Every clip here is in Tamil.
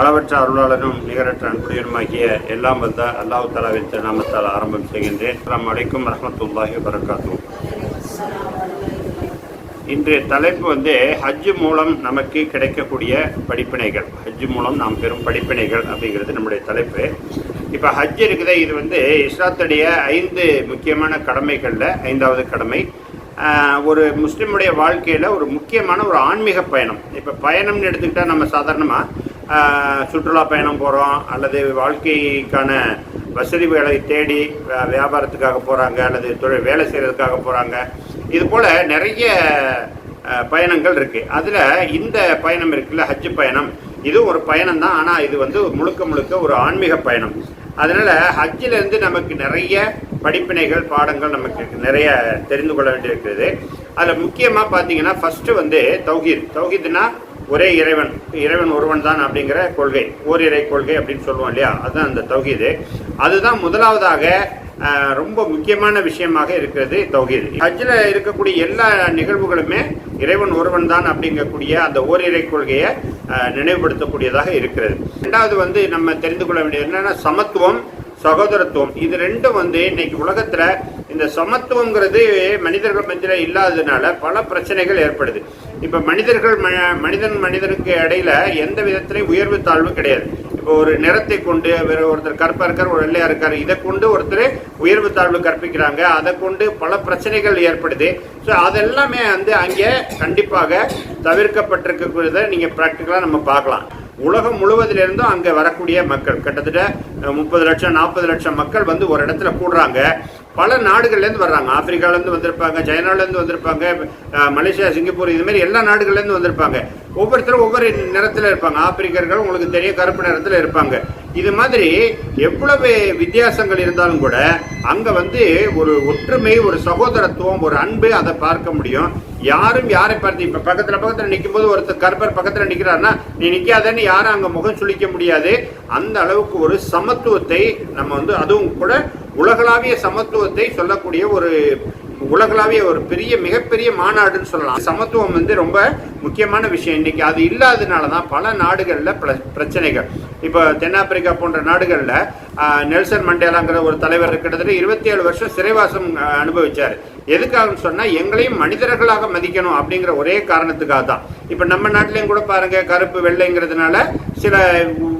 அளவற்ற அருளாளரும் நிகரற்ற அன்புடையனுமாகிய எல்லாம் வந்த அல்லாஹ் தலாவின் திருநாமத்தால் ஆரம்பம் செய்கின்றேன். அஸ்ஸலாமு அலைக்கும் ரஹமத்துல்லாஹி வரகாத்தும் இன்றைய தலைப்பு வந்து ஹஜ்ஜு மூலம் நமக்கு கிடைக்கக்கூடிய படிப்பினைகள். ஹஜ்ஜு மூலம் நாம் பெறும் படிப்பினைகள் அப்படிங்கிறது நம்முடைய தலைப்பு. இப்போ ஹஜ் இருக்குதே இது வந்து இஸ்லாத்துடைய ஐந்து முக்கியமான கடமைகளில் ஐந்தாவது கடமை. ஒரு முஸ்லீமுடைய வாழ்க்கையில் ஒரு முக்கியமான ஒரு ஆன்மீக பயணம். இப்போ பயணம்னு எடுத்துக்கிட்டால் நம்ம சாதாரணமாக சுற்றுலா பயணம் போகிறோம் அல்லது வாழ்க்கைக்கான வசதிகளை தேடி வியாபாரத்துக்காக போகிறாங்க அல்லது தொழில் வேலை செய்கிறதுக்காக போகிறாங்க இது போல் நிறைய பயணங்கள் இருக்குது அதில் இந்த பயணம் இருக்குல்ல ஹஜ் பயணம். இது ஒரு பயணம் தான் ஆனால் இது வந்து முழுக்க முழுக்க ஒரு ஆன்மீக பயணம். அதனால் ஹஜ்ஜிலேருந்து நமக்கு நிறைய படிப்பினைகள் பாடங்கள் நமக்கு நிறைய தெரிந்து கொள்ள வேண்டியிருக்கிறது. அதில் முக்கியமாக பார்த்தீங்கன்னா ஃபஸ்ட்டு வந்து தௌஹீத். தௌஹீத்னா ஒரே இறைவன் இறைவன் ஒருவன் தான் அப்படிங்கிற கொள்கை ஓரிரை கொள்கை அப்படின்னு சொல்லுவோம் இல்லையா? அதுதான் அந்த தௌஹீது. அதுதான் முதலாவதாக ரொம்ப முக்கியமான விஷயமாக இருக்கிறது தௌஹீத். ஹஜ்ஜில் இருக்கக்கூடிய எல்லா நிகழ்வுகளுமே இறைவன் ஒருவன் தான் அப்படிங்கக்கூடிய அந்த ஓரிரை கொள்கையை நினைவுபடுத்தக்கூடியதாக இருக்கிறது. ரெண்டாவது வந்து நம்ம தெரிந்து கொள்ள வேண்டியது என்னன்னா சமத்துவம் சகோதரத்துவம். இது ரெண்டும் வந்து இன்னைக்கு உலகத்துல இந்த சமத்துவங்கிறது மனிதர்கள் மத்தியில இல்லாததுனால பல பிரச்சனைகள் ஏற்படுது. இப்ப மனிதர்கள் ம- மனிதன் மனிதனுக்கு இடையில எந்த விதத்திலையும் உயர்வு தாழ்வு கிடையாது. இப்போ ஒரு நிறத்தை கொண்டு வேற ஒருத்தர் கருப்பா இருக்கார் ஒரு வெள்ளையா இருக்காரு இதை கொண்டு ஒருத்தர் உயர்வு தாழ்வு கற்பிக்கிறாங்க. அதை கொண்டு பல பிரச்சனைகள் ஏற்படுது. ஸோ அதெல்லாமே வந்து அங்கே கண்டிப்பாக தவிர்க்கப்பட்டிருக்கிறத நீங்க ப்ராக்டிக்கலாக நம்ம பார்க்கலாம். உலகம் முழுவதிலிருந்தும் அங்கே வரக்கூடிய மக்கள் கிட்டத்தட்ட முப்பது லட்சம் நாற்பது லட்சம் மக்கள் வந்து ஒரு இடத்துல கூடுறாங்க. பல நாடுகள்லேருந்து வர்றாங்க. ஆப்பிரிக்காலேருந்து வந்திருப்பாங்க சைனாலேருந்து வந்திருப்பாங்க மலேசியா சிங்கப்பூர் இதுமாரி எல்லா நாடுகள்லேருந்து வந்திருப்பாங்க. ஒவ்வொருத்தரும் ஒவ்வொரு நிறத்தில் இருப்பாங்க. ஆப்பிரிக்கர்கள் உங்களுக்கு தெரிய கருப்பு நிறத்தில் இருப்பாங்க. இது மாதிரி எவ்வளவு வித்தியாசங்கள் இருந்தாலும் கூட அங்க வந்து ஒரு ஒற்றுமை ஒரு சகோதரத்துவம் ஒரு அன்பு அதை பார்க்க முடியும். யாரும் யாரை பார்த்து இப்ப பக்கத்துல பக்கத்துல நிற்கும் போது ஒருத்தர் கருப்பர் பக்கத்துல நிக்கிறாருன்னா நீ நிக்காதன்னு யாரும் அங்க முகம் சுளிக்க முடியாது. அந்த அளவுக்கு ஒரு சமத்துவத்தை நம்ம வந்து அதுவும் கூட உலகளாவிய சமத்துவத்தை சொல்லக்கூடிய ஒரு உலகளாவிய ஒரு பெரிய மிகப்பெரிய மாநாடுன்னு சொல்லலாம். சமத்துவம் வந்து ரொம்ப முக்கியமான விஷயம். இன்னைக்கு அது இல்லாதனால தான் பல நாடுகளில் பிரச்சனைகள். இப்போ தென்னாப்பிரிக்கா போன்ற நாடுகளில் நெல்சன் மண்டேலாங்கிற ஒரு தலைவர் கிட்டத்தட்ட இருபத்தி ஏழு வருஷம் சிறைவாசம் அனுபவிச்சார். எதுக்காகன்னு சொன்னால் எங்களையும் மனிதர்களாக மதிக்கணும் அப்படிங்கிற ஒரே காரணத்துக்காக தான். இப்போ நம்ம நாட்டிலையும் கூட பாருங்க கருப்பு வெள்ளைங்கிறதுனால சில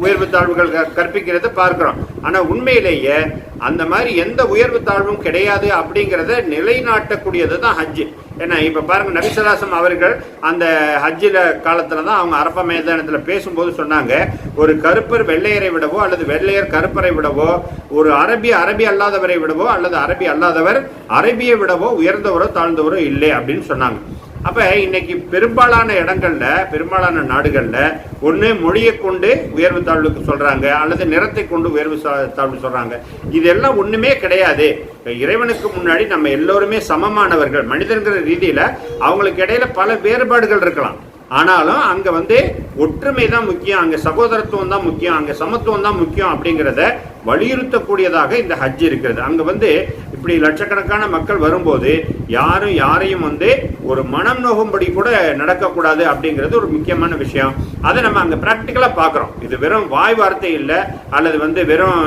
உயர்வு தாழ்வுகள் க- கற்பிக்கிறத பார்க்குறோம். ஆனால் உண்மையிலேயே அந்த மாதிரி எந்த உயர்வு தாழ்வும் கிடையாது அப்படிங்கிறத நிலைநாட்டக்கூடியது தான் ஹஜ்ஜு. ஏன்னா இப்போ பாருங்கள் நபிசலாசம் அவர்கள் அந்த ஹஜ்ஜில் காலத்தில் தான் அவங்க அரப்ப மைதானத்தில் பேசும்போது சொன்னாங்க ஒரு கருப்பர் வெள்ளையரை விடவோ அல்லது வெள்ளையர் கருப்பரை விடவோ ஒரு அரபி அரபி அல்லாதவரை விடவோ அல்லது அரபி அல்லாதவர் அரபியை விடவோ உயர்ந்தவரோ தாழ்ந்தவரோ இல்லை அப்படின்னு சொன்னாங்க. அப்ப இன்னைக்கு பெரும்பாலான இடங்கள்ல பெரும்பாலான நாடுகள்ல ஒண்ணு மொழியை கொண்டு உயர்வு தாழ்வுக்கு சொல்றாங்க அல்லது நிறத்தை கொண்டு உயர்வு சா- தாழ்வு சொல்றாங்க. இதெல்லாம் ஒண்ணுமே கிடையாது. இறைவனுக்கு முன்னாடி நம்ம எல்லோருமே சமமானவர்கள் மனிதன்கிற ரீதியில அவங்களுக்கு இடையில பல வேறுபாடுகள் இருக்கலாம். ஆனாலும் அங்க வந்து ஒற்றுமை தான் முக்கியம் அங்க சகோதரத்துவம் தான் முக்கியம் அங்க சமத்துவம் தான் முக்கியம் அப்படிங்கிறத வலியுறுத்தக்கூடியதாக இந்த ஹஜ் இருக்கிறது. அங்க வந்து இப்படி லட்சக்கணக்கான மக்கள் வரும்போது யாரும் யாரையும் வந்து ஒரு மனம் நோகும்படி கூட நடக்கக்கூடாது அப்படிங்கிறது ஒரு முக்கியமான விஷயம். அதை நம்ம அங்க பிராக்டிக்கலா பார்க்குறோம். இது வெறும் வாய் வார்த்தை இல்லை அல்லது வந்து வெறும்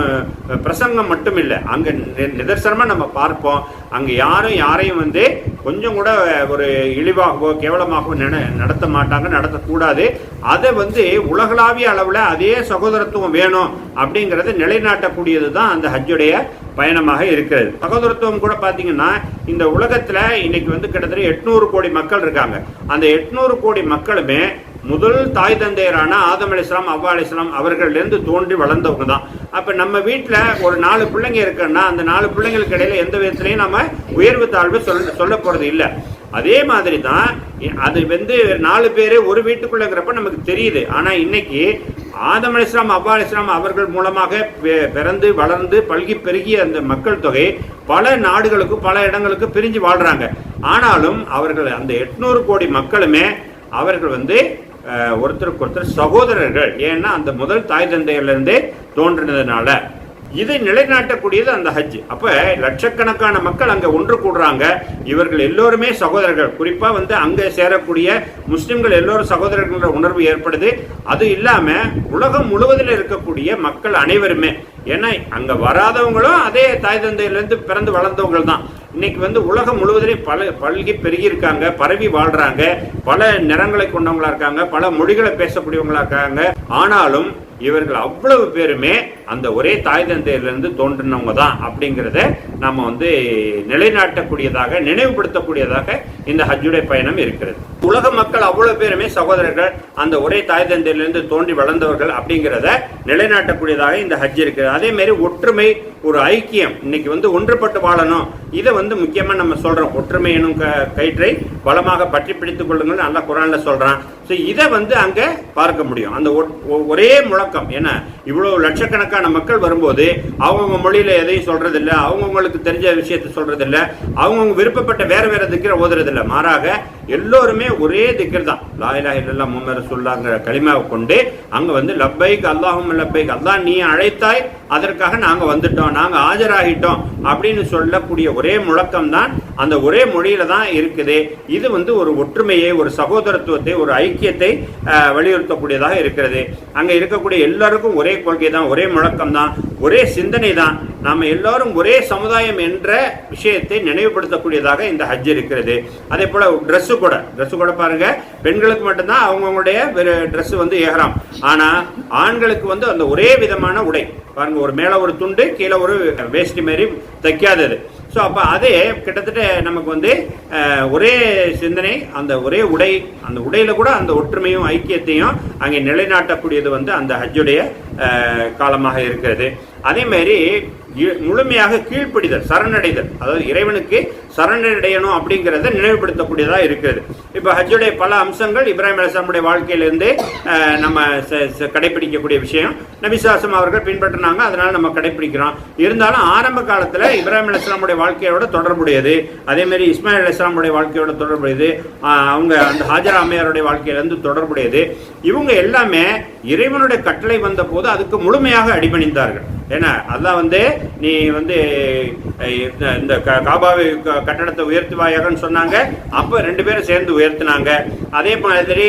பிரசங்கம் மட்டும் இல்லை. அங்க நி- நிதர்சனமா நம்ம பார்ப்போம். அங்க யாரும் யாரையும் வந்து கொஞ்சம் கூட ஒரு இழிவாகவோ கேவலமாகவோ நட நடத்த மாட்டாங்க நடத்தக்கூடாது. அதை வந்து உலகளாவிய அளவில் அதே சகோதரத்துவம் வேணும் அப்படிங்கிறத நிலைநாட்டக்கூடியது தான் அந்த ஹஜ்ஜுடைய பயணமாக இருக்கிறது. சகோதரத்துவம் கூட பார்த்தீங்கன்னா இந்த உலகத்தில் இன்னைக்கு வந்து கிட்டத்தட்ட எட்நூறு கோடி மக்கள் இருக்காங்க. அந்த எட்நூறு கோடி மக்களுமே முதல் தாய் தந்தையரான ஆதம் அலிஸ்லாம் அவ்வா அலிஸ்லாம் அவர்கள்லேருந்து தோன்றி வளர்ந்தவங்க தான். அப்போ நம்ம வீட்டில் ஒரு நாலு பிள்ளைங்க இருக்குன்னா அந்த நாலு பிள்ளைங்களுக்கு இடையில எந்த விதத்துலையும் நம்ம உயர்வு தாழ்வு சொல்ல சொல்ல போகிறது இல்லை. அதே மாதிரி தான் அது வந்து நாலு பேர் ஒரு வீட்டுக்குள்ளங்கிறப்ப நமக்கு தெரியுது. ஆனால் இன்னைக்கு ஆதம் அலிஸ்லாம் அவ்வா அலிஸ்லாம் அவர்கள் மூலமாக பெ- பிறந்து வளர்ந்து பல்கி பெருகிய அந்த மக்கள் தொகை பல நாடுகளுக்கு பல இடங்களுக்கு பிரிஞ்சு வாழ்கிறாங்க ஆனாலும் அவர்கள் அந்த எட்நூறு கோடி மக்களுமே அவர்கள் வந்து ஒருத்தருக்கு ஒருத்தர் சகோதரர்கள். ஏன்னா அந்த முதல் தாய் தந்தையிலிருந்தே தோன்றினதுனால. இதை நிலைநாட்டக்கூடியது அந்த ஹஜ். அப்ப லட்சக்கணக்கான மக்கள் அங்க ஒன்று கூடுறாங்க. இவர்கள் எல்லோருமே சகோதரர்கள். குறிப்பா வந்து அங்க சேரக்கூடிய முஸ்லிம்கள் எல்லோரும் சகோதரர்கள்ன்ற உணர்வு ஏற்படுது. அது இல்லாம உலகம் முழுவதில் இருக்கக்கூடிய மக்கள் அனைவருமே ஏன்னா அங்க வராதவங்களும் அதே தாய் தந்தையிலிருந்து பிறந்து வளர்ந்தவங்க தான் இன்னைக்கு வந்து உலகம் முழுவதிலையும் பல பல்கி பெருகி இருக்காங்க பரவி வாழ்றாங்க பல நிறங்களை கொண்டவங்களா இருக்காங்க பல மொழிகளை பேசக்கூடியவங்களா இருக்காங்க. ஆனாலும் இவர்கள் அவ்வளவு பேருமே அந்த ஒரே தாய் தந்தையிலிருந்து தோன்றினவங்க தான் அப்படிங்கிறத நம்ம வந்து நிலைநாட்டக்கூடியதாக நினைவுபடுத்தக்கூடியதாக இந்த ஹஜ்ஜுடைய பயணம் இருக்கிறது. உலக மக்கள் அவ்வளவு பேருமே சகோதரர்கள் அந்த ஒரே தாய் தந்தையிலிருந்து தோன்றி வளர்ந்தவர்கள் அப்படிங்கிறத நிலைநாட்டக்கூடியதாக இந்த ஹஜ் இருக்குது. அதே மாதிரி ஒற்றுமை ஒரு ஐக்கியம். இன்னைக்கு வந்து ஒன்றுபட்டு வாழணும். இதை வந்து முக்கியமா நம்ம சொல்றோம். ஒற்றுமை எனும் க- கயிற்றை பலமாக பற்றி பிடித்துக் கொள்ளுங்கள். நல்லா குரான்ல சொல்றான். ஸோ இதை வந்து அங்க பார்க்க முடியும். அந்த ஒ- ஒரே முழக்கம். ஏன்னா இவ்வளவு லட்சக்கணக்கான மக்கள் வரும்போது அவங்கவுங்க மொழியில எதையும் சொல்கிறதில்ல அவங்கவுங்களுக்கு தெரிஞ்ச விஷயத்த சொல்கிறதில்ல அவங்கவுங்க விருப்பப்பட்ட வேற வேற திக்கிற ஓதுறதில்ல. மாறாக எல்லோருமே ஒரே திக்கர் தான் லாயிலா இல்லல்லா மும்மர சொல்லாங்கிற களிமாவை கொண்டு அங்க வந்து லப்பைக் அல்லாஹும் லப்பைக் அல்லாஹ் நீ அழைத்தாய் அதற்காக நாங்க வந்துட்டோம் நாங்க ஆஜராகிட்டோம் அப்படின்னு சொல்லக்கூடிய ஒரே முழக்கம் தான் அந்த ஒரே மொழியில தான் இருக்குது. இது வந்து ஒரு ஒற்றுமையை ஒரு சகோதரத்துவத்தை ஒரு ஐக்கியத்தை வலியுறுத்தக்கூடியதாக இருக்கிறது. அங்க இருக்கக்கூடிய எல்லாருக்கும் ஒரே கொள்கை தான் ஒரே முழக்கம் தான் ஒரே சிந்தனை தான் நாம் எல்லோரும் ஒரே சமுதாயம் என்ற விஷயத்தை நினைவுபடுத்தக்கூடியதாக இந்த ஹஜ் இருக்கிறது. அதே போல் ட்ரெஸ்ஸு கூட. ட்ரெஸ்ஸு கூட பாருங்கள் பெண்களுக்கு மட்டும்தான் அவங்கவுங்களுடைய ட்ரெஸ்ஸு வந்து ஏகலாம் ஆனால் ஆண்களுக்கு வந்து அந்த ஒரே விதமான உடை. பாருங்க ஒரு மேலே ஒரு துண்டு கீழே ஒரு வேஷ்டி மாரி தைக்காதது. ஸோ அப்போ அதே கிட்டத்தட்ட நமக்கு வந்து ஒரே சிந்தனை அந்த ஒரே உடை அந்த உடையில கூட அந்த ஒற்றுமையும் ஐக்கியத்தையும் அங்கே நிலைநாட்டக்கூடியது வந்து அந்த ஹஜ்ஜுடைய காலமாக இருக்கிறது. அதே மாதிரி முழுமையாக கீழ்ப்படிதல் சரணடைதல் அதாவது இறைவனுக்கு சரணடையணும் அப்படிங்கிறத நினைவுபடுத்தக்கூடியதா இருக்கிறது இப்போ ஹஜ்ஜுடைய பல அம்சங்கள் இப்ராஹிம் அலிஸ்லாமுடைய வாழ்க்கையிலிருந்து நம்ம ச- ச- கடைபிடிக்கக்கூடிய விஷயம். நபிசாசம் அவர்கள் பின்பற்றினாங்க அதனால நம்ம கடைபிடிக்கிறோம் இருந்தாலும் ஆரம்ப காலத்துல இப்ராஹிம் அலிஸ்லாமுடைய வாழ்க்கையோட தொடர்புடையது. அதே மாதிரி இஸ்மாயில் அலிஸ்லாமுடைய வாழ்க்கையோட தொடர்புடையது. அவங்க அந்த ஹாஜரா அம்மையாருடைய வாழ்க்கையிலிருந்து தொடர்புடையது. இவங்க எல்லாமே இறைவனுடைய கட்டளை வந்த போது அதுக்கு முழுமையாக அடிபணிந்தார்கள். ஏன்னா அதான் வந்து நீ வந்து இந்த- க- காபாவை க- கட்டடத்தை உயர்த்துவாயாகன்னு சொன்னாங்க. அப்போ ரெண்டு பேரும் சேர்ந்து உயர்த்தினாங்க. அதே மாதிரி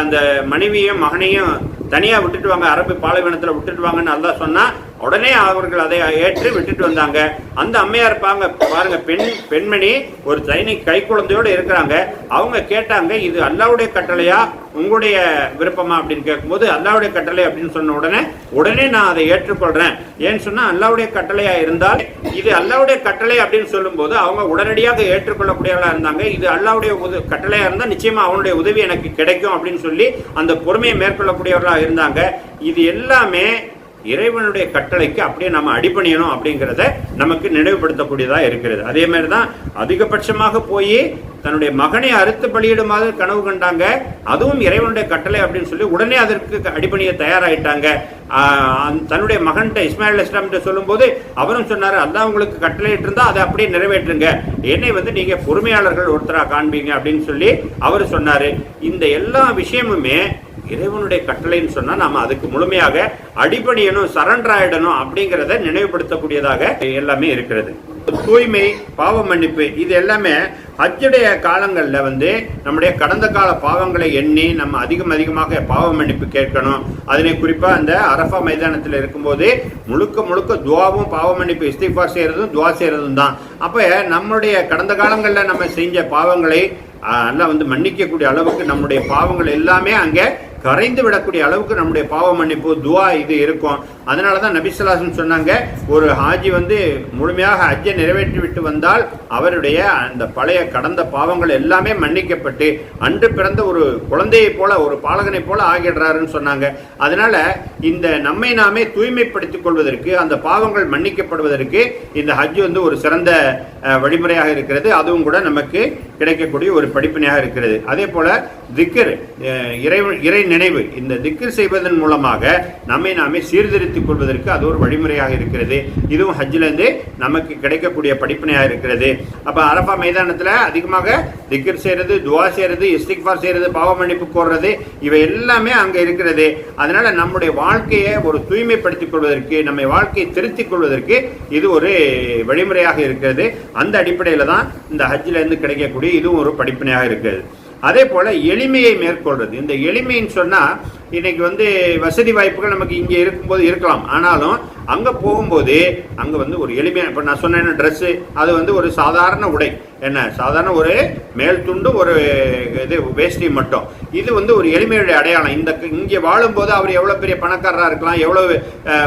அந்த மனைவியும் மகனையும் தனியாக விட்டுட்டு வாங்க. அரபு பாலைவனத்தில் விட்டுட்டு வாங்கன்னு அல்லாஹ் சொன்னால் உடனே அவர்கள் அதை ஏற்று விட்டுட்டு வந்தாங்க. அந்த அம்மையார் பாங்க பாருங்க பெண் பெண்மணி ஒரு தனி கை குழந்தையோடு இருக்கிறாங்க. அவங்க கேட்டாங்க இது அல்லாவுடைய கட்டளையா உங்களுடைய விருப்பமா அப்படின்னு கேட்கும்போது அல்லாவுடைய கட்டளை அப்படின்னு சொன்ன உடனே உடனே நான் அதை ஏற்றுக்கொள்றேன். ஏன்னு சொன்னா அல்லாவுடைய கட்டளையா இருந்தால் இது அல்லாவுடைய கட்டளை அப்படின்னு சொல்லும்போது அவங்க உடனடியாக ஏற்றுக்கொள்ளக்கூடியவர்களா இருந்தாங்க. இது அல்லாவுடைய உத- கட்டளையா இருந்தால் நிச்சயமா அவனுடைய உதவி எனக்கு கிடைக்கும் அப்படின்னு சொல்லி அந்த பொறுமையை மேற்கொள்ளக்கூடியவர்களா இருந்தாங்க. இது எல்லாமே இறைவனுடைய கட்டளைக்கு அப்படியே நம்ம அடிபணியணும் அப்படிங்கிறத நமக்கு நினைவுபடுத்தக்கூடியதாக இருக்கிறது. அதே மாதிரி தான் அதிகபட்சமாக போய் தன்னுடைய மகனை அறுத்து பலியிடுமாறு கனவு கண்டாங்க. அதுவும் இறைவனுடைய கட்டளை அப்படின்னு சொல்லி உடனே அதற்கு அடிபணிய தயாராகிட்டாங்க தன்னுடைய மகன்கிட்ட இஸ்மாயில் இஸ்லாம் சொல்லும்போது அவரும் சொன்னாரு அதான் உங்களுக்கு கட்டளை அதை அப்படியே நிறைவேற்றுங்க. என்னை வந்து நீங்க பொறுமையாளர்கள் ஒருத்தராக காண்பீங்க அப்படின்னு சொல்லி அவர் சொன்னாரு. இந்த எல்லா விஷயமுமே இறைவனுடைய கட்டளைன்னு சொன்னா நாம அதுக்கு முழுமையாக அடிபணியணும் சரண்டர் ஆயிடணும் அப்படிங்கிறத நினைவுபடுத்தக்கூடியதாக எல்லாமே இருக்கிறது. தூய்மை பாவ மன்னிப்பு இது எல்லாமே ஹஜ்ஜுடைய காலங்களில் வந்து நம்முடைய கடந்த கால பாவங்களை எண்ணி நம்ம அதிகம் அதிகமாக பாவ மன்னிப்பு கேட்கணும். அதனை குறிப்பாக அந்த அரஃபா மைதானத்தில் இருக்கும்போது முழுக்க முழுக்க துவாவும் பாவ மன்னிப்பு இஸ்திஃபா செய்கிறதும் துவா செய்கிறதும் தான். அப்போ நம்மளுடைய கடந்த காலங்களில் நம்ம செஞ்ச பாவங்களை நல்லா வந்து மன்னிக்கக்கூடிய அளவுக்கு நம்முடைய பாவங்கள் எல்லாமே அங்கே கரைந்து விடக்கூடிய அளவுக்கு நம்முடைய பாவ மன்னிப்பு துவா இது இருக்கும். அதனால தான் நபிசுல்லாசன் சொன்னாங்க ஒரு ஹாஜி வந்து முழுமையாக ஹஜ்ஜை நிறைவேற்றி விட்டு வந்தால் அவருடைய அந்த பழைய கடந்த பாவங்கள் எல்லாமே மன்னிக்கப்பட்டு அன்று பிறந்த ஒரு குழந்தையை போல ஒரு பாலகனை போல ஆகிடுறாருன்னு சொன்னாங்க. அதனால இந்த நம்மை நாமே தூய்மைப்படுத்திக் கொள்வதற்கு அந்த பாவங்கள் மன்னிக்கப்படுவதற்கு இந்த ஹஜ் வந்து ஒரு சிறந்த வழிமுறையாக இருக்கிறது. அதுவும் கூட நமக்கு கிடைக்கக்கூடிய ஒரு படிப்பினையாக இருக்கிறது. அதே போல திக்கர் இறை இறை நினைவு. இந்த திக்கர் செய்வதன் மூலமாக நம்மை நாமே சீர்திருத்திக் கொள்வதற்கு அது ஒரு வழிமுறையாக இருக்கிறது. இதுவும் ஹஜ்ஜிலேருந்து நமக்கு கிடைக்கக்கூடிய படிப்பினையாக இருக்கிறது. அப்போ அரபா மைதானத்தில் அதிகமாக திக்கர் செய்கிறது துவா செய்கிறது இஸ்திக்ஃபார் செய்கிறது பாவ மன்னிப்பு கோர்றது இவை எல்லாமே அங்கே இருக்கிறது. அதனால் நம்முடைய வாழ்க்கையை ஒரு தூய்மைப்படுத்திக் கொள்வதற்கு நம்மை வாழ்க்கையை திருத்திக் கொள்வதற்கு இது ஒரு வழிமுறையாக இருக்கிறது. அந்த அடிப்படையில் தான் இந்த ஹஜ்ஜிலேருந்து கிடைக்கக்கூடிய இதுவும் ஒரு படிப்பினையாக இருக்குது அதே போல் எளிமையை மேற்கொள்வது இந்த எளிமைன்னு சொன்னால் இன்னைக்கு வந்து வசதி வாய்ப்புகள் நமக்கு இங்கே இருக்கும்போது இருக்கலாம். ஆனாலும் அங்கே போகும்போது அங்கே வந்து ஒரு எளிமையான இப்போ நான் சொன்னேன் ட்ரெஸ்ஸு அது வந்து ஒரு சாதாரண உடை. என்ன சாதாரண ஒரு மேல் துண்டு ஒரு இது வேஷ்டி மட்டும். இது வந்து ஒரு எளிமையுடைய அடையாளம். இந்த இங்கே வாழும்போது அவர் எவ்வளோ பெரிய பணக்காரராக இருக்கலாம் எவ்வளோ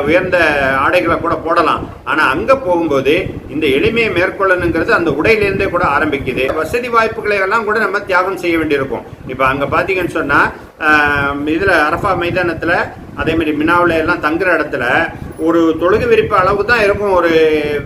உயர்ந்த ஆடைகளை கூட போடலாம். ஆனால் அங்கே போகும்போது இந்த எளிமையை மேற்கொள்ளணுங்கிறது அந்த உடையிலேருந்தே கூட ஆரம்பிக்குது. வசதி வாய்ப்புகளை எல்லாம் கூட நம்ம தியாகம் செய்ய வேண்டியிருக்கும். இப்போ அங்கே பார்த்தீங்கன்னு சொன்னால் இதில் அரஃபா மைதானத்தில் அதே மாதிரி மினாவில் எல்லாம் தங்குற இடத்துல ஒரு தொழுகு விரிப்பு அளவு தான் இருக்கும் ஒரு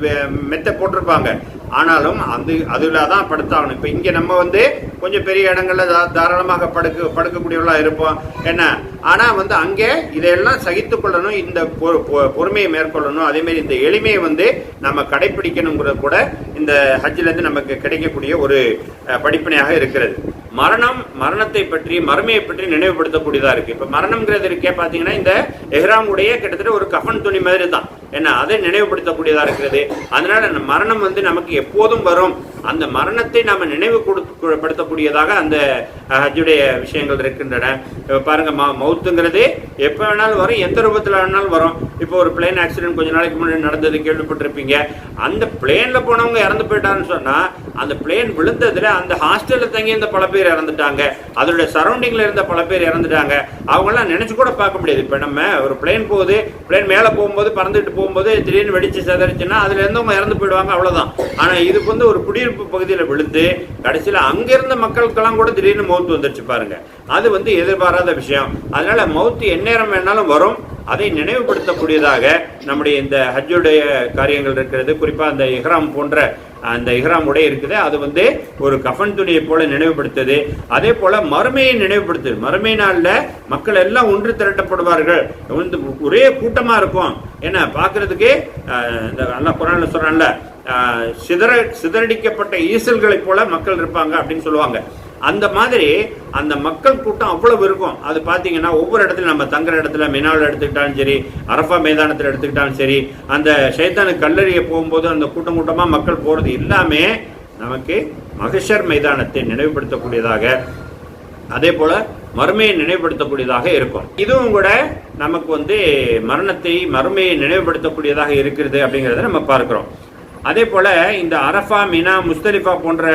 வெ- மெத்தை போட்டிருப்பாங்க. ஆனாலும் அது அதில் தான் படுத்தாகணும். இப்போ இங்கே நம்ம வந்து கொஞ்சம் பெரிய இடங்களில் தா- தாராளமாக படுக்க படுக்கக்கூடியவர்களாக இருப்போம். என்ன? ஆனால் வந்து அங்கே இதையெல்லாம் சகித்து கொள்ளணும் இந்த பொ- பொ- பொறுமையை மேற்கொள்ளணும். அதே மாதிரி இந்த எளிமையை வந்து நம்ம கடைபிடிக்கணுங்கிறது கூட இந்த ஹஜ்ஜிலேருந்து நமக்கு கிடைக்கக்கூடிய ஒரு படிப்பினையாக இருக்கிறது. மரணம் மரணத்தை பற்றி மறுமையை பற்றி நினைவுபடுத்தக்கூடியதா இருக்கு. இப்ப மரணம்ங்கிறது இருக்கே பாத்தீங்கன்னா இந்த எஹ்ராம் உடைய கிட்டத்தட்ட ஒரு கஃபன் துணி மாதிரி தான். என்ன அதை நினைவுபடுத்தக்கூடியதாக இருக்கிறது. அதனால் அந்த மரணம் வந்து நமக்கு எப்போதும் வரும். அந்த மரணத்தை நாம் நினைவு கொடுத்து படுத்தக்கூடியதாக அந்த ஹஜ்ஜுடைய விஷயங்கள் இருக்கின்றன. இப்ப மௌத்துங்கிறது எப்போ வேணாலும் வரும் எந்த ரூபத்தில் வேணாலும் வரும். இப்போ ஒரு பிளேன் ஆக்சிடென்ட் கொஞ்ச நாளைக்கு முன்னாடி நடந்தது கேள்விப்பட்டிருப்பீங்க. அந்த பிளேன்ல போனவங்க இறந்து போயிட்டாருன்னு சொன்னா அந்த பிளேன் விழுந்ததுல அந்த ஹாஸ்டல்ல தங்கி இருந்த பல பேர் இறந்துட்டாங்க. அதோட சரௌண்டிங்ல இருந்த பல பேர் இறந்துட்டாங்க. அவங்களாம் நினைச்சு கூட பார்க்க முடியாது. இப்ப நம்ம ஒரு பிளேன் போகுது பிளேன் மேல போகும்போது பறந்துட்டு போகும்போது திடீர்னு வெடிச்சு செதறிச்சுன்னா அதுல இருந்தவங்க இறந்து போயிடுவாங்க அவ்வளவுதான். ஆனா இதுக்கு வந்து ஒரு குடியிருப்பு பகுதியில விழுந்து கடைசியில அங்கிருந்த மக்களுக்கெல்லாம் கூட திடீர்னு மௌத்து வந்துருச்சு பாருங்க. அது வந்து எதிர்பாராத விஷயம். அதனால மௌத்து எந்நேரம் வேணாலும் வரும். அதை நினைவுபடுத்தக்கூடியதாக நம்முடைய இந்த ஹஜ்ஜுடைய காரியங்கள் இருக்கிறது. குறிப்பாக அந்த இஹ்ராம் போன்ற அந்த இஹ்ராம் உடை இருக்குது. அது வந்து ஒரு கஃன் துணியை போல நினைவுபடுத்துது. அதே போல மறுமையை நினைவுபடுத்துது. மறுமை நாளில் மக்கள் எல்லாம் ஒன்று திரட்டப்படுவார்கள். வந்து ஒரே கூட்டமாக இருக்கும். ஏன்னா பார்க்கறதுக்கு இந்த அல்லா குரானில் சொல்கிறான்ல சிதற சிதறடிக்கப்பட்ட ஈசல்களைப் போல மக்கள் இருப்பாங்க அப்படின்னு சொல்லுவாங்க. அந்த மாதிரி அந்த மக்கள் கூட்டம் அவ்வளவு இருக்கும். அது பார்த்தீங்கன்னா ஒவ்வொரு இடத்துல நம்ம தங்குற இடத்துல மினாவில் எடுத்துக்கிட்டாலும் சரி அரஃபா மைதானத்தில் எடுத்துக்கிட்டாலும் சரி அந்த சைத்தானு கல்லறிய போகும்போது அந்த கூட்டம் கூட்டமாக மக்கள் போகிறது எல்லாமே நமக்கு மகஷர் மைதானத்தை நினைவுபடுத்தக்கூடியதாக அதே போல மறுமையை நினைவுபடுத்தக்கூடியதாக இருக்கும். இதுவும் கூட நமக்கு வந்து மரணத்தை மறுமையை நினைவுபடுத்தக்கூடியதாக இருக்கிறது அப்படிங்கிறத நம்ம பார்க்கிறோம். அதே போல இந்த அரஃபா மினா முஸ்தலிஃபா போன்ற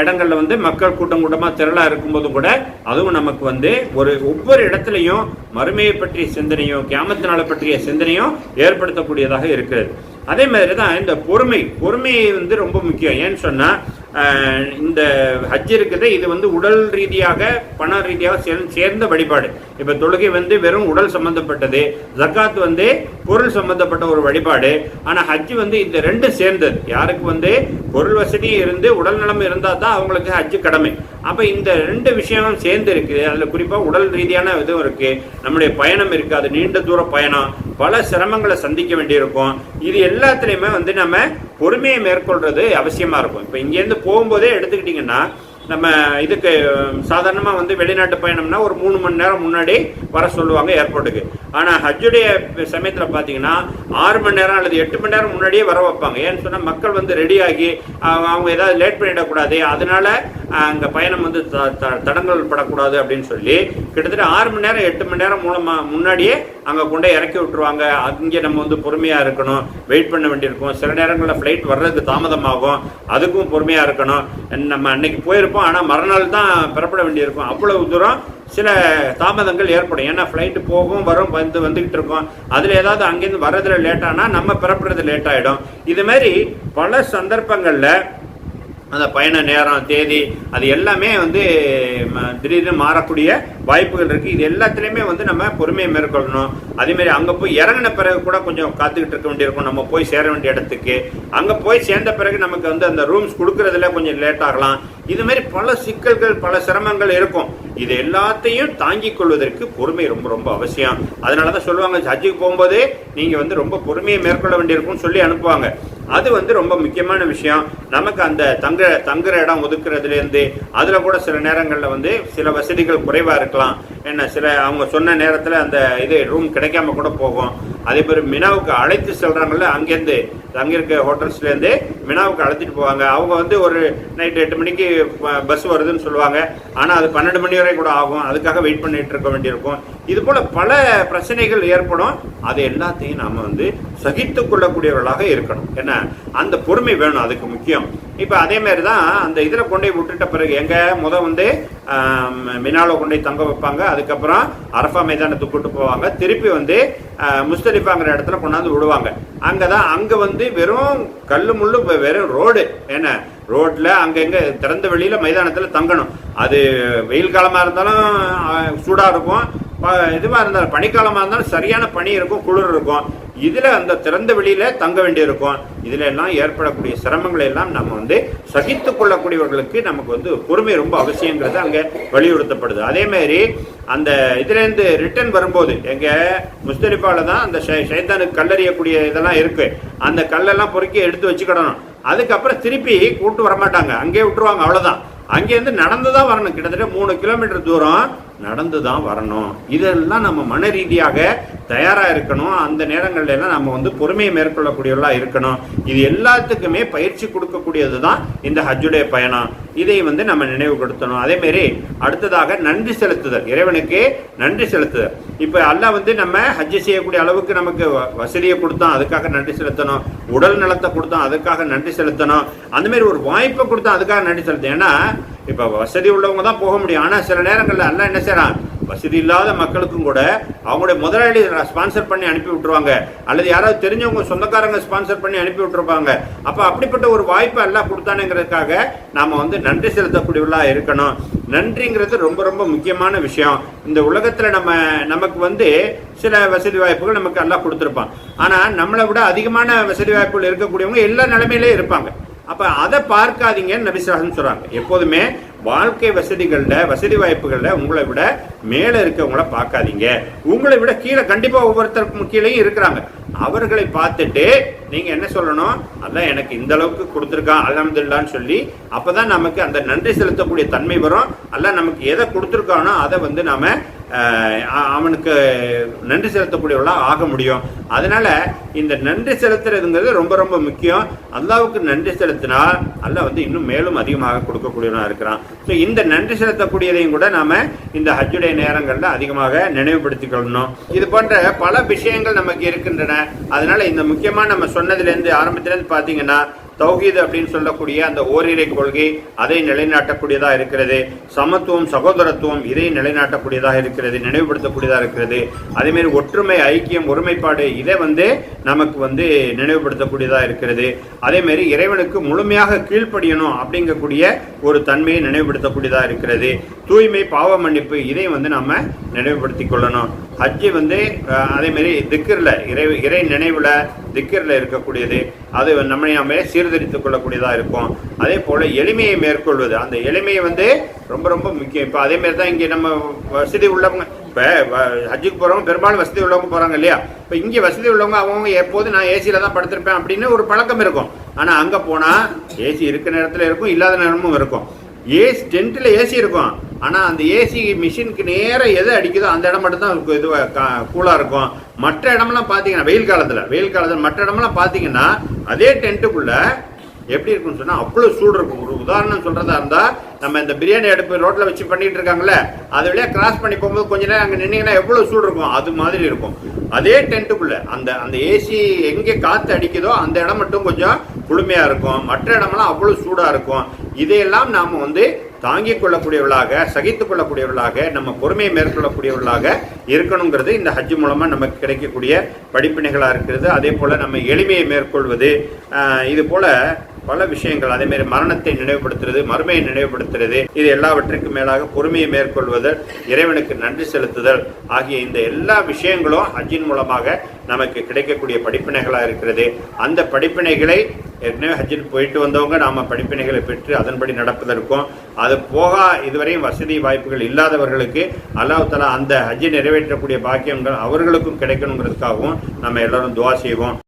இடங்களில் இடங்கள்ல வந்து மக்கள் கூட்டம் கூட்டமா திரளா இருக்கும்போது கூட அதுவும் நமக்கு வந்து ஒரு ஒவ்வொரு இடத்துலையும் மறுமையை பற்றிய சிந்தனையும் கியாமத்து நாளை பற்றிய சிந்தனையும் ஏற்படுத்தக்கூடியதாக இருக்கிறது. அதே மாதிரி தான் இந்த பொறுமை பொறுமையை வந்து ரொம்ப முக்கியம். ஏன்னு சொன்னா இந்த ஹஜ் இருக்குது இது வந்து உடல் ரீதியாக பண ரீதியாக சேர்ந்து- சேர்ந்த வழிபாடு. இப்போ தொழுகை வந்து வெறும் உடல் சம்பந்தப்பட்டது ஜக்காத் வந்து பொருள் சம்பந்தப்பட்ட ஒரு வழிபாடு. ஆனால் ஹஜ் வந்து இந்த ரெண்டு சேர்ந்தது. யாருக்கு வந்து பொருள் வசதி இருந்து உடல் நலம் இருந்தால் தான் அவங்களுக்கு ஹஜ்ஜு கடமை. அப்போ இந்த ரெண்டு விஷயமும் சேர்ந்து இருக்குது. அதில் குறிப்பாக உடல் ரீதியான இதுவும் இருக்குது நம்முடைய பயணம் இருக்குது அது நீண்ட தூர பயணம். பல சிரமங்களை சந்திக்க வேண்டியிருக்கும். இது எல்லாத்துலேயுமே வந்து நம்ம பொறுமையை மேற்கொள்றது அவசியமாக இருக்கும். இப்போ இங்கேருந்து போகும்போதே எடுத்துக்கிட்டிங்கன்னா நம்ம இதுக்கு சாதாரணமாக வந்து வெளிநாட்டு பயணம்னா ஒரு மூணு மணி நேரம் முன்னாடி வர சொல்லுவாங்க ஏர்போர்ட்டுக்கு. ஆனால் ஹஜ்ஜுடைய சமயத்தில் பார்த்தீங்கன்னா ஆறு மணி நேரம் அல்லது எட்டு மணி நேரம் முன்னாடியே வர வைப்பாங்க. ஏன்னு சொன்னால் மக்கள் வந்து ரெடியாகி அவங்க ஏதாவது லேட் பண்ணிடக்கூடாது. அதனால அங்கே பயணம் வந்து த- த- தடங்கல் படக்கூடாது அப்படின்னு சொல்லி கிட்டத்தட்ட ஆறு மணி நேரம் எட்டு மணி நேரம் மூலமாக முன்னாடியே அங்கே கொண்டு இறக்கி விட்டுருவாங்க. அங்கே நம்ம வந்து பொறுமையாக இருக்கணும். வெயிட் பண்ண வேண்டியிருக்கும். சில நேரங்களில் ஃப்ளைட் வர்றதுக்கு தாமதமாகும். அதுக்கும் பொறுமையாக இருக்கணும். நம்ம அன்னைக்கு போயிருப்போம். ஆனால் மறுநாள் தான் பெறப்பட வேண்டியிருக்கும். அவ்வளவு தூரம் சில தாமதங்கள் ஏற்படும். ஏன்னா ஃப்ளைட்டு போகும் வரும் வந்து வந்துக்கிட்டு இருக்கோம். அதில் ஏதாவது அங்கேருந்து வர்றதுல லேட்டானா நம்ம பிறப்புறது லேட் ஆகிடும் இது மாதிரி பல சந்தர்ப்பங்களில் அந்த பயண நேரம் தேதி அது எல்லாமே வந்து ம, திடீர்னு மாறக்கூடிய வாய்ப்புகள் இருக்குது இது எல்லாத்துலேயுமே வந்து நம்ம பொறுமையை மேற்கொள்ளணும். அதேமாரி அங்கே போய் இறங்கின பிறகு கூட கொஞ்சம் காத்துக்கிட்டு இருக்க வேண்டியிருக்கும். நம்ம போய் சேர வேண்டிய இடத்துக்கு. அங்கே போய் சேர்ந்த பிறகு நமக்கு வந்து அந்த ரூம்ஸ் கொடுக்கறதுல கொஞ்சம் லேட் ஆகலாம். இது மாதிரி பல சிக்கல்கள் பல சிரமங்கள் இருக்கும். இது எல்லாத்தையும் தாங்கிக் கொள்வதற்கு பொறுமை ரொம்ப ரொம்ப அவசியம். அதனால தான் சொல்லுவாங்க ஹஜ்ஜுக்கு போகும்போது நீங்கள் வந்து ரொம்ப பொறுமையை மேற்கொள்ள வேண்டியிருக்கும்னு சொல்லி அனுப்புவாங்க. அது வந்து ரொம்ப முக்கியமான விஷயம். நமக்கு அந்த தங்குற தங்குற இடம் ஒதுக்குறதுலேருந்து அதில் கூட சில நேரங்களில் வந்து சில வசதிகள் குறைவாக இருக்கலாம். என்ன சில அவங்க சொன்ன நேரத்தில் அந்த இது ரூம் கிடைக்காம கூட போகும். அதே மாதிரி மினாவுக்கு அழைத்து செல்கிறாங்கல்ல அங்கேருந்து அங்கே இருக்க ஹோட்டல்ஸ்லேருந்து மினாவுக்கு அழைச்சிட்டு போவாங்க. அவங்க வந்து ஒரு நைட் எட்டு மணிக்கு பஸ் வருதுன்னு சொல்லுவாங்க. ஆனால் அது பன்னெண்டு மணி வரை கூட ஆகும். அதுக்காக வெயிட் பண்ணிட்டு இருக்க வேண்டியிருக்கும். இது போல் பல பிரச்சனைகள் ஏற்படும். அது எல்லாத்தையும் நாம் வந்து சகித்து கொள்ளக்கூடியவர்களாக இருக்கணும். என்ன? அந்த பொறுமை வேணும் அதுக்கு முக்கியம். இப்போ அதே மாதிரி தான் அந்த இதில் கொண்டு போய் விட்டுட்ட பிறகு எங்கே? முத வந்து மினாவில் கொண்டே கொண்டு போய் தங்க வைப்பாங்க. அதுக்கப்புறம் அரஃபா மைதானத்துக்கு கூட்டு போவாங்க. திருப்பி வந்து முஸ்தலி முஸ்தலிஃபாங்கிற இடத்துல கொண்டாந்து விடுவாங்க. அங்கே தான் அங்கே வந்து வெறும் கல்லு முள்ளு வெறும் ரோடு. என்ன? ரோட்ல அங்கங்க திறந்த வெளியில மைதானத்துல தங்கணும். அது வெயில் காலமா இருந்தாலும் சூடாக சூடா இருக்கும். ப- இதுவா இருந்தாலும் பனிக்காலமா இருந்தாலும் சரியான பனி இருக்கும் குளிர் இருக்கும். இதில் அந்த திறந்த வெளியில் தங்க வேண்டியிருக்கும். இதில் எல்லாம் ஏற்படக்கூடிய சிரமங்களை எல்லாம் நம்ம வந்து சகித்து கொள்ளக்கூடியவர்களுக்கு நமக்கு வந்து பொறுமை ரொம்ப அவசியங்கிறது அங்கே வலியுறுத்தப்படுது. அதே மாதிரி அந்த இதுலேருந்து ரிட்டர்ன் வரும்போது எங்கள் முஸ்தலிஃபால தான் அந்த ஷை- கல்லறியக்கூடிய இதெல்லாம் இருக்குது அந்த கல்லெல்லாம் பொறுக்கி எடுத்து வச்சுக்கிடணும். அதுக்கப்புறம் திருப்பி கூட்டு வர மாட்டாங்க அங்கேயே விட்டுருவாங்க அவ்வளோதான் அங்கேருந்து நடந்து தான் வரணும். கிட்டத்தட்ட மூணு கிலோமீட்டர் தூரம் நடந்து தான் வரணும். இதெல்லாம் நம்ம மன ரீதியாக தயாரா இருக்கணும். அந்த நேரங்கள்ல எல்லாம் நம்ம வந்து பொறுமையை மேற்கொள்ளக்கூடியவர்களாக இருக்கணும். இது எல்லாத்துக்குமே பயிற்சி கொடுக்கக்கூடியது தான் இந்த ஹஜ்ஜுடைய பயணம். இதை வந்து நம்ம நினைவுபடுத்தணும். அதே மாதிரி அடுத்ததாக நன்றி செலுத்துதல். இறைவனுக்கு நன்றி செலுத்துதல். இப்போ அல்லாஹ் வந்து நம்ம ஹஜ்ஜு செய்யக்கூடிய அளவுக்கு நமக்கு வ- வசதியை கொடுத்தான் அதுக்காக நன்றி செலுத்தணும். உடல் நலத்தை கொடுத்தோம் அதுக்காக நன்றி செலுத்தணும். அந்த மாதிரி ஒரு வாய்ப்பை கொடுத்தா அதுக்காக நன்றி செலுத்தணும். ஏன்னா இப்போ வசதி உள்ளவங்க தான் போக முடியும். ஆனால் சில நேரங்களில் எல்லாம் என்ன செய்கிறான் வசதி இல்லாத மக்களுக்கும் கூட அவங்களுடைய முதலாளி ஸ்பான்சர் பண்ணி அனுப்பி விட்டுருவாங்க. அல்லது யாராவது தெரிஞ்சவங்க சொந்தக்காரங்க ஸ்பான்சர் பண்ணி அனுப்பி விட்டுருப்பாங்க. அப்போ அப்படிப்பட்ட ஒரு வாய்ப்பை எல்லாம் கொடுத்தானுங்கிறதுக்காக நாம் வந்து நன்றி செலுத்தக்கூடியவர்களாக இருக்கணும். நன்றிங்கிறது ரொம்ப ரொம்ப முக்கியமான விஷயம். இந்த உலகத்தில் நம்ம நமக்கு வந்து சில வசதி வாய்ப்புகள் நமக்கு எல்லாம் கொடுத்துருப்பான். ஆனால் நம்மளை விட அதிகமான வசதி வாய்ப்புகள் இருக்கக்கூடியவங்க எல்லா நிலைமையிலே இருப்பாங்க. அப்போ அதை பார்க்காதீங்கன்னு நபிசாசன் சொல்கிறாங்க எப்போதுமே வாழ்க்கை வசதிகளில் வசதி வாய்ப்புகளில் உங்களை விட மேலே இருக்கவங்கள பார்க்காதீங்க. உங்களை விட கீழே கண்டிப்பாக ஒவ்வொருத்தருக்கும் கீழேயும் இருக்கிறாங்க. அவர்களை பார்த்துட்டு நீங்கள் என்ன சொல்லணும்? அதான் எனக்கு இந்த அளவுக்கு கொடுத்துருக்கான் அலமதுல்லான்னு சொல்லி அப்போ தான் நமக்கு அந்த நன்றி செலுத்தக்கூடிய தன்மை வரும். அல்ல நமக்கு எதை கொடுத்துருக்கானோ அதை வந்து நாம அவனுக்கு நன்றி செலுத்தக்கூடியவர்களாக ஆக முடியும். அதனால் இந்த நன்றி செலுத்துறதுங்கிறது ரொம்ப ரொம்ப முக்கியம். அல்லாவுக்கு நன்றி செலுத்தினால் அல்லாஹ் வந்து இன்னும் மேலும் அதிகமாக கொடுக்கக்கூடியவனாக இருக்கிறான். ஸோ இந்த நன்றி செலுத்தக்கூடியதையும் கூட நாம் இந்த ஹஜ்ஜுடைய நேரங்களில் அதிகமாக நினைவுபடுத்திக்கொள்ளணும் இது போன்ற பல விஷயங்கள் நமக்கு இருக்கின்றன. அதனால் இந்த முக்கியமாக நம்ம சொன்னதுலேருந்து ஆரம்பத்திலேருந்து பார்த்தீங்கன்னா தௌஹீத் அப்படின்னு சொல்லக்கூடிய அந்த ஓரிரை கொள்கை அதை நிலைநாட்டக்கூடியதாக இருக்கிறது. சமத்துவம் சகோதரத்துவம் இதை நிலைநாட்டக்கூடியதாக இருக்கிறது நினைவுபடுத்தக்கூடியதாக இருக்கிறது. அதேமாரி ஒற்றுமை ஐக்கியம் ஒருமைப்பாடு இதை வந்து நமக்கு வந்து நினைவுபடுத்தக்கூடியதாக இருக்கிறது. அதேமாரி இறைவனுக்கு முழுமையாக கீழ்ப்படியணும் அப்படிங்கக்கூடிய ஒரு தன்மையை நினைவுபடுத்தக்கூடியதாக இருக்கிறது. தூய்மை பாவ மன்னிப்பு இதை வந்து நம்ம நினைவுபடுத்திக் கொள்ளணும். ஹஜ்ஜி வந்து அதேமாரி திக்கரில் இறை இறை நினைவில் திக்கரில் இருக்கக்கூடியது. அது நம்மை நாமே சீர்திருத்திக் கொள்ளக்கூடியதாக இருக்கும். அதே போல் எளிமையை மேற்கொள்வது. அந்த எளிமையை வந்து ரொம்ப ரொம்ப முக்கியம். இப்போ அதேமாரி தான் இங்கே நம்ம வசதி உள்ளவங்க இப்போ ஹஜ்ஜுக்கு போகிறவங்க பெரும்பாலும் வசதி உள்ளவங்க போகிறாங்க இல்லையா? இப்போ இங்கே வசதி உள்ளவங்க அவங்க எப்போது நான் ஏசியில் தான் படுத்திருப்பேன் அப்படின்னு ஒரு பழக்கம் இருக்கும். ஆனால் அங்கே போனால் ஏசி இருக்கிற நேரத்தில் இருக்கும் இல்லாத நேரமும் இருக்கும். ஏசி டென்ட்டில் ஏசி இருக்கும். ஆனால் அந்த ஏசி மிஷினுக்கு நேராக எது அடிக்குதோ அந்த இடம் மட்டும் தான் இது கூலாக இருக்கும். மற்ற இடமெல்லாம் பார்த்தீங்கன்னா வெயில் காலத்தில் வெயில் காலத்தில் மற்ற இடமெல்லாம் பார்த்தீங்கன்னா அதே டென்ட்டுக்குள்ளே எப்படி இருக்கும்னு சொன்னால் அவ்வளோ சூடு இருக்கும். ஒரு உதாரணம் சொல்கிறதா இருந்தால் நம்ம இந்த பிரியாணி அடுப்பு ரோட்டில் வச்சு பண்ணிட்டு இருக்காங்களே அது வழியாக கிராஸ் பண்ணி போகும்போது கொஞ்ச நேரம் அங்கே நின்னீங்கன்னா எவ்வளோ சூடு இருக்கும். அது மாதிரி இருக்கும். அதே டென்ட்டுக்குள்ளே அந்த அந்த ஏசி எங்கே காற்று அடிக்குதோ அந்த இடம் மட்டும் கொஞ்சம் குளுமையாக இருக்கும். மற்ற இடமெல்லாம் அவ்வளோ சூடாக இருக்கும். இதையெல்லாம் நாம் வந்து தாங்கிக் கொள்ளக்கூடியவர்களாக சகித்து கொள்ளக்கூடியவர்களாக நம்ம பொறுமையை மேற்கொள்ளக்கூடியவர்களாக இருக்கணுங்கிறது இந்த ஹஜ் மூலமாக நமக்கு கிடைக்கக்கூடிய படிப்பினைகளாக இருக்கிறது. அதே போல் நம்ம எளிமையை மேற்கொள்வது இது போல் பல விஷயங்கள் அதே மாதிரி மரணத்தை நினைவுபடுத்துறது மறுமையை நினைவுபடுத்துறது இது எல்லாவற்றிற்கும் மேலாக பொறுமையை மேற்கொள்வதல் இறைவனுக்கு நன்றி செலுத்துதல் ஆகிய இந்த எல்லா விஷயங்களும் ஹஜ்ஜின் மூலமாக நமக்கு கிடைக்கக்கூடிய படிப்பினைகளாக இருக்கிறது. அந்த படிப்பினைகளை ஏற்கனவே ஹஜ்ஜில் போயிட்டு வந்தவங்க நாம் படிப்பினைகளை பெற்று அதன்படி நடப்பதற்கும் அது போக இதுவரையும் வசதி வாய்ப்புகள் இல்லாதவர்களுக்கு அல்லாஹ் அந்த ஹஜ்ஜை நிறைவேற்றக்கூடிய பாக்கியங்கள் அவர்களுக்கும் கிடைக்கணுங்கிறதுக்காகவும் நம்ம எல்லாரும் துவா செய்வோம்.